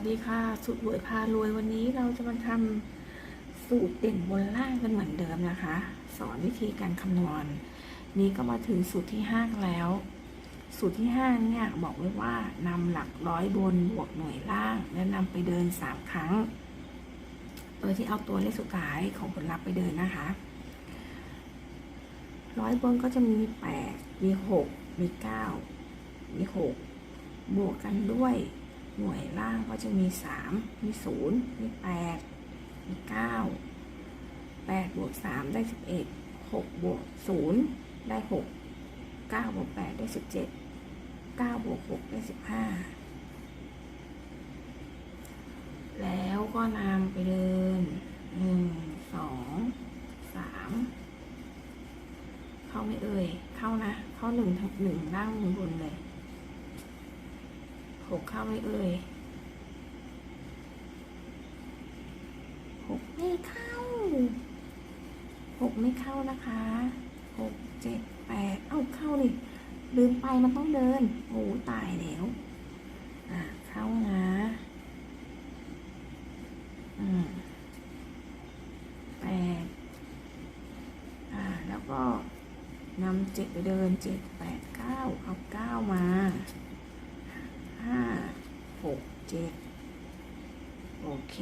สดีค่ะสุดรวยพารวยวันนี้เราจะมาทำสูตรเด่นบนล่างกันเหมือนเดิมนะคะ สอนวิธีการคำนวณ นี้ก็มาถึงสูตรที่ห้าแล้ว สูตรที่ห้าเนี่ยบอกไว้ว่านำหลักร้อยบนบวกหน่วยล่าง และนำไปเดินสามครั้ง โดยที่เอาตัวเลขสุดท้ายของผลลัพธ์ไปเดินนะคะ ร้อยบนก็จะมีแปดมีหกมีเก้ามีหกบวกกันด้วย หน่วยล่างก็จะมีสามมีศูนย์มีแปดมีเก้าแปดบวกสามได้สิบเอ็ดหกบวกศูนย์ได้หกเก้าบวกแปดได้สิบเจ็ดเก้าบวกหกได้สิบห้าแล้วก็นำไปเดินหนึ่งสองสามเข้าไม่เอ่ย เข้านะ เข้าหนึ่งทั้งหนึ่งล่างหนึ่งบนเลย หกเข้าไม่เอ่ยหกไม่เข้าหกไม่เข้านะคะหกเจ็ดแปดเอ้าเข้าดิลืมไปมันต้องเดินโอ้ตายแล้วอะเข้านะอืมแปดอ่าแล้วก็นำเจ็ดไปเดินเจ็ดแปดเก้าเอาเก้ามาห้าหก เจ็ดโอเค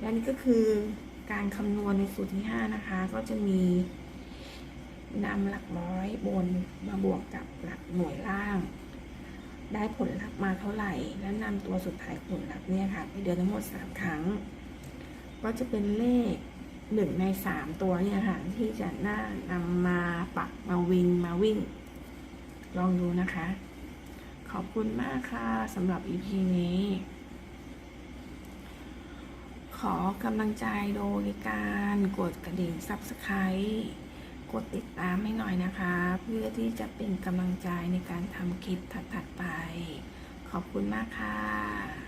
และนี่ก็คือการคำนวณในสูตรที่ห้านะคะ ก็จะมีนำหลักร้อยบนมาบวกกับหลักหน่วยล่าง ได้ผลลัพธ์มาเท่าไหร่ แล้วนำตัวสุดท้ายผลลัพธ์เนี่ยค่ะ ไปเดินทั้งหมดสามครั้ง ก็จะเป็นเลขหนึ่งในสามตัวเนี่ยค่ะ ที่จะน่านำมาปักมาวิงมาวิ่ง ลองดูนะคะ ขอบคุณมากค่ะสำหรับ EP นี้ ขอกำลังใจโดยการกดกระดิ่ง Subscribe กดติดตามให้หน่อยนะคะ เพื่อที่จะเป็นกำลังใจในการทำคลิปถัด ๆ ไป ขอบคุณมากค่ะ